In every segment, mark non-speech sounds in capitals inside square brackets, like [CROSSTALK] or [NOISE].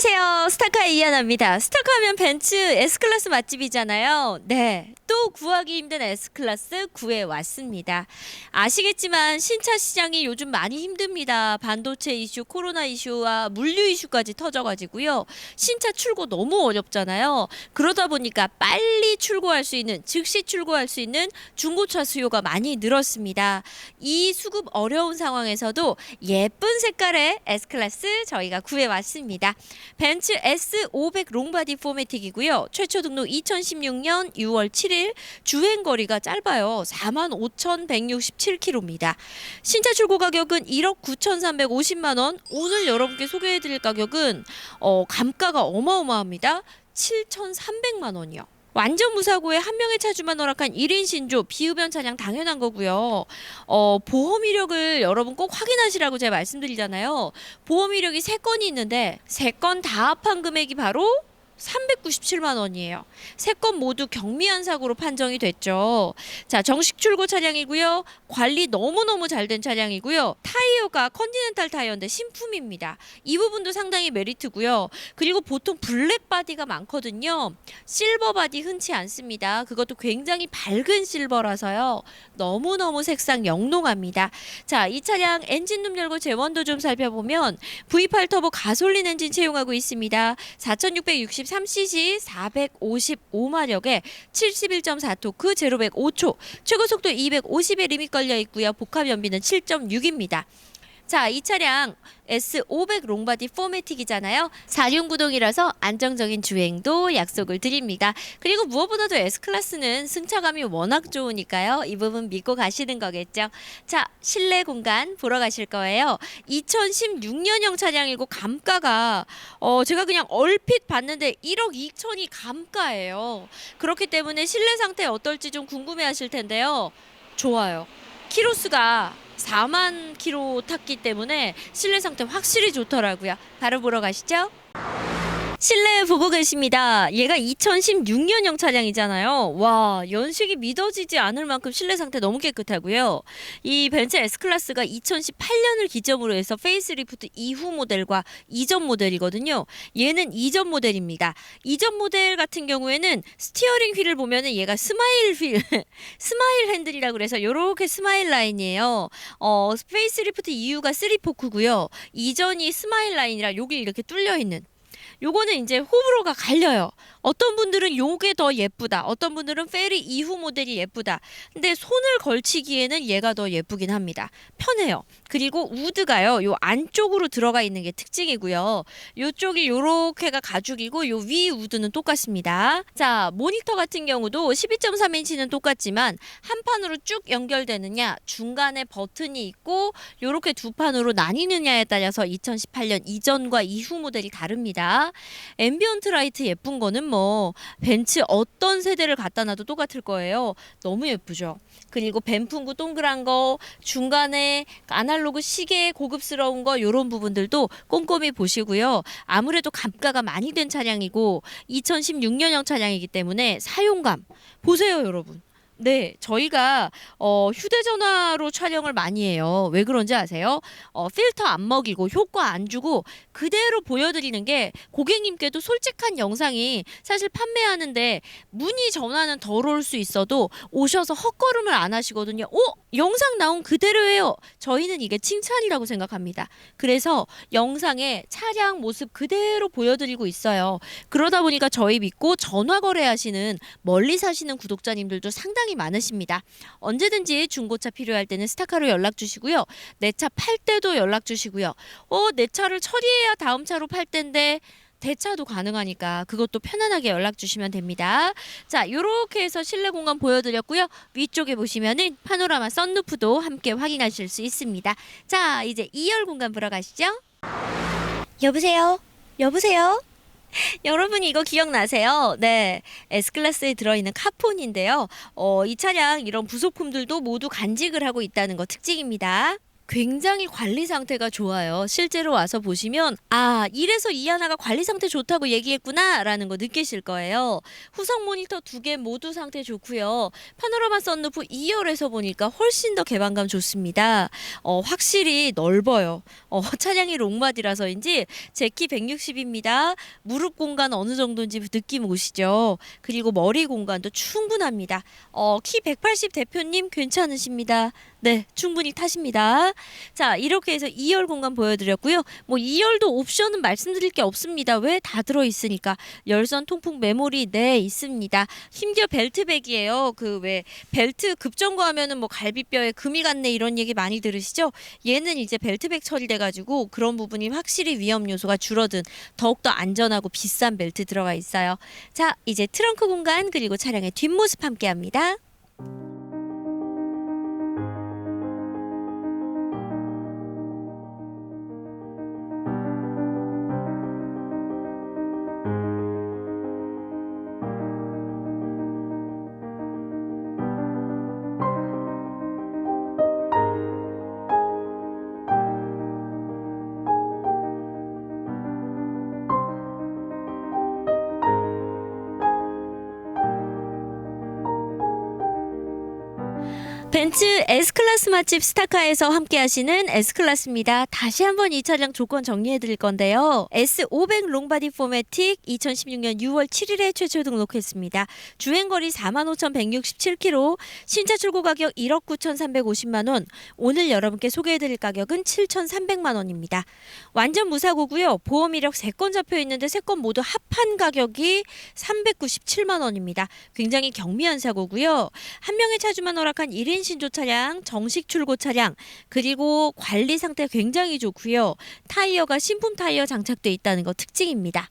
안녕하세요. 스타카 이하나입니다. 스타카 하면 벤츠 S클래스 맛집이잖아요. 네. 또 구하기 힘든 S클래스 구해 왔습니다. 아시겠지만 신차 시장이 요즘 많이 힘듭니다. 반도체 이슈, 코로나 이슈와 물류 이슈까지 터져가지고요. 신차 출고 너무 어렵잖아요. 그러다 보니까 빨리 출고할 수 있는, 즉시 출고할 수 있는 중고차 수요가 많이 늘었습니다. 이 수급 어려운 상황에서도 예쁜 색깔의 S클래스 저희가 구해 왔습니다. 벤츠 S500 롱바디 포매틱이고요. 최초 등록 2016년 6월 7일 주행 거리가 짧아요. 45,167km입니다. 신차 출고 가격은 1억 9,350만 원. 오늘 여러분께 소개해 드릴 가격은 어, 감가가 어마어마합니다. 7,300만 원이요. 완전 무사고에 한 명의 차주만 허락한 1인 신조 비흡연 차량 당연한 거고요. 어, 보험 이력을 여러분 꼭 확인하시라고 제가 말씀드리잖아요. 보험 이력이 세 건이 있는데 세 건 다 합한 금액이 바로 397만 원이에요. 세 건 모두 경미한 사고로 판정이 됐죠. 자, 정식 출고 차량이고요. 관리 너무너무 잘 된 차량이고요. 타이어가 컨티넨탈 타이어인데 신품입니다. 이 부분도 상당히 메리트고요. 그리고 보통 블랙 바디가 많거든요. 실버 바디 흔치 않습니다. 그것도 굉장히 밝은 실버라서요. 너무너무 색상 영롱합니다. 자, 이 차량 엔진룸 열고 제원도 좀 살펴보면 V8 터보 가솔린 엔진 채용하고 있습니다. 4663cc 455마력 에 71.4토크 제로 100 5초 최고 속도 250에 리밋 걸려 있고요. 복합 연비는 7.6입니다. 자, 이 차량 S500 롱바디 포매틱이잖아요. 4륜 구동이라서 안정적인 주행도 약속을 드립니다. 그리고 무엇보다도 S클래스는 승차감이 워낙 좋으니까요. 이 부분 믿고 가시는 거겠죠. 자, 실내 공간 보러 가실 거예요. 2016년형 차량이고 감가가 어, 제가 그냥 얼핏 봤는데 1억 2천이 감가예요. 그렇기 때문에 실내 상태 어떨지 좀 궁금해 하실 텐데요. 좋아요. 키로수가 4만 킬로 탔기 때문에 실내 상태 확실히 좋더라고요. 바로 보러 가시죠. 실내 보고 계십니다. 얘가 2016년형 차량이잖아요. 와, 연식이 믿어지지 않을 만큼 실내 상태 너무 깨끗하고요. 이 벤츠 S클래스가 2018년을 기점으로 해서 페이스리프트 이후 모델과 이전 모델이거든요. 얘는 이전 모델입니다. 이전 모델 같은 경우에는 스티어링 휠을 보면은 얘가 스마일 휠, [LAUGHS] 스마일 핸들이라고 그래서 요렇게 스마일 라인이에요. 어, 페이스리프트 이후가 3포크고요. 이전이 스마일 라인이라 여기 이렇게 뚫려 있는 요거는 이제 호불호가 갈려요. 어떤 분들은 요게 더 예쁘다. 어떤 분들은 페리 이후 모델이 예쁘다. 근데 손을 걸치기에는 얘가 더 예쁘긴 합니다. 편해요. 그리고 우드가요. 요 안쪽으로 들어가 있는 게 특징이고요. 요쪽이 요렇게가 가죽이고 요 위 우드는 똑같습니다. 자, 모니터 같은 경우도 12.3인치는 똑같지만 한 판으로 쭉 연결되느냐, 중간에 버튼이 있고 요렇게 두 판으로 나뉘느냐에 따라서 2018년 이전과 이후 모델이 다릅니다. 앰비언트 라이트 예쁜 거는 뭐 벤츠 어떤 세대를 갖다 놔도 똑같을 거예요. 너무 예쁘죠. 그리고 뱀풍구 동그란 거 중간에 아날로그 시계 고급스러운 거 요런 부분들도 꼼꼼히 보시고요. 아무래도 감가가 많이 된 차량이고 2016년형 차량이기 때문에 사용감 보세요, 여러분. 네, 저희가 어, 휴대전화로 촬영을 많이 해요. 왜 그런지 아세요? 어, 필터 안 먹이고 효과 안 주고 그대로 보여드리는 게 고객님께도 솔직한 영상이 사실 판매하는데 문의 전화는 덜올수 있어도 오셔서 헛걸음을 안 하시거든요. 오, 영상 나온 그대로예요. 저희는 이게 칭찬이라고 생각합니다. 그래서 영상에 차량 모습 그대로 보여드리고 있어요. 그러다 보니까 저희 믿고 전화 거래하시는 멀리 사시는 구독자님들도 상당히 많으십니다. 언제든지 중고차 필요할 때는 스타카로 연락 주시고요. 내 차 팔 때도 연락 주시고요. 어, 내 차를 처리해야 다음 차로 팔 텐데 대차도 가능하니까 그것도 편안하게 연락 주시면 됩니다. 자, 요렇게 해서 실내 공간 보여드렸고요. 위쪽에 보시면은 파노라마 썬루프도 함께 확인하실 수 있습니다. 자, 이제 2열 공간 보러 가시죠. 여보세요? 여보세요? [LAUGHS] 여러분 이거 기억나세요? 네, S클래스에 들어있는 카폰인데요. 어, 이 차량 이런 부속품들도 모두 간직을 하고 있다는 거 특징입니다. 굉장히 관리 상태가 좋아요. 실제로 와서 보시면 아 이래서 이 하나가 관리 상태 좋다고 얘기했구나라는 거 느끼실 거예요. 후성 모니터 두 개 모두 상태 좋고요. 파노라마 썬루프 2열에서 보니까 훨씬 더 개방감 좋습니다. 어, 확실히 넓어요. 어, 차량이 롱바디라서인지 제 키 160입니다. 무릎 공간 어느 정도인지 느낌 오시죠? 그리고 머리 공간도 충분합니다. 어, 키 180 대표님 괜찮으십니다. 네, 충분히 타십니다. 자, 이렇게 해서 2열 공간 보여드렸고요. 뭐 2열도 옵션은 말씀드릴 게 없습니다. 왜 다 들어있으니까. 열선 통풍 메모리 네 있습니다. 심지어 벨트백이에요. 그 왜 벨트 급정거 하면은 뭐 갈비뼈에 금이 갔네 이런 얘기 많이 들으시죠? 얘는 이제 벨트백 처리돼가지고 그런 부분이 확실히 위험 요소가 줄어든 더욱더 안전하고 비싼 벨트 들어가 있어요. 자, 이제 트렁크 공간 그리고 차량의 뒷모습 함께합니다. 벤츠 S클래스 맛집 스타카에서 함께 하시는 S클래스입니다. 다시 한번 이 차량 조건 정리해 드릴 건데요. S500 롱바디 포매틱 2016년 6월 7일에 최초 등록했습니다. 주행거리 45,167km, 신차 출고 가격 1억 9,350만 원. 오늘 여러분께 소개해 드릴 가격은 7,300만 원입니다. 완전 무사고고요. 보험 이력 3건 잡혀 있는데 3건 모두 합한 가격이 397만 원입니다. 굉장히 경미한 사고고요. 한 명의 차주만 허락한 1인 신조 차량, 정식 출고 차량, 그리고 관리 상태 굉장히 좋고요. 타이어가 신품 타이어 장착돼 있다는 거 특징입니다.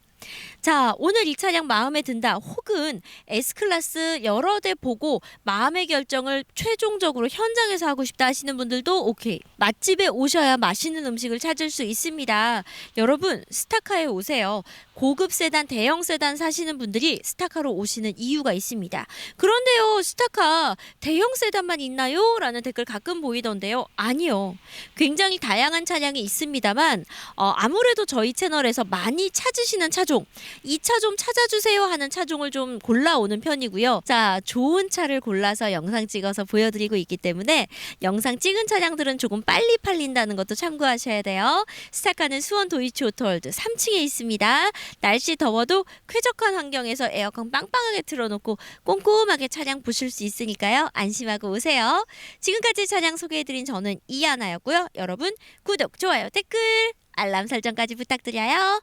자, 오늘 이 차량 마음에 든다. 혹은 S클래스 여러 대 보고 마음의 결정을 최종적으로 현장에서 하고 싶다 하시는 분들도 오케이. 맛집에 오셔야 맛있는 음식을 찾을 수 있습니다. 여러분, 스타카에 오세요. 고급 세단, 대형 세단 사시는 분들이 스타카로 오시는 이유가 있습니다. 그런데요, 스타카 대형 세단만 있나요? 라는 댓글 가끔 보이던데요. 아니요. 굉장히 다양한 차량이 있습니다만 어, 아무래도 저희 채널에서 많이 찾으시는 차종 이 차 좀 찾아주세요 하는 차종을 좀 골라오는 편이고요. 자, 좋은 차를 골라서 영상 찍어서 보여드리고 있기 때문에 영상 찍은 차량들은 조금 빨리 팔린다는 것도 참고하셔야 돼요. 스타카는 수원 도이치 오토월드 3층에 있습니다. 날씨 더워도 쾌적한 환경에서 에어컨 빵빵하게 틀어놓고 꼼꼼하게 차량 보실 수 있으니까요. 안심하고 오세요. 지금까지 차량 소개해드린 저는 이하나였고요. 여러분 구독, 좋아요, 댓글, 알람 설정까지 부탁드려요.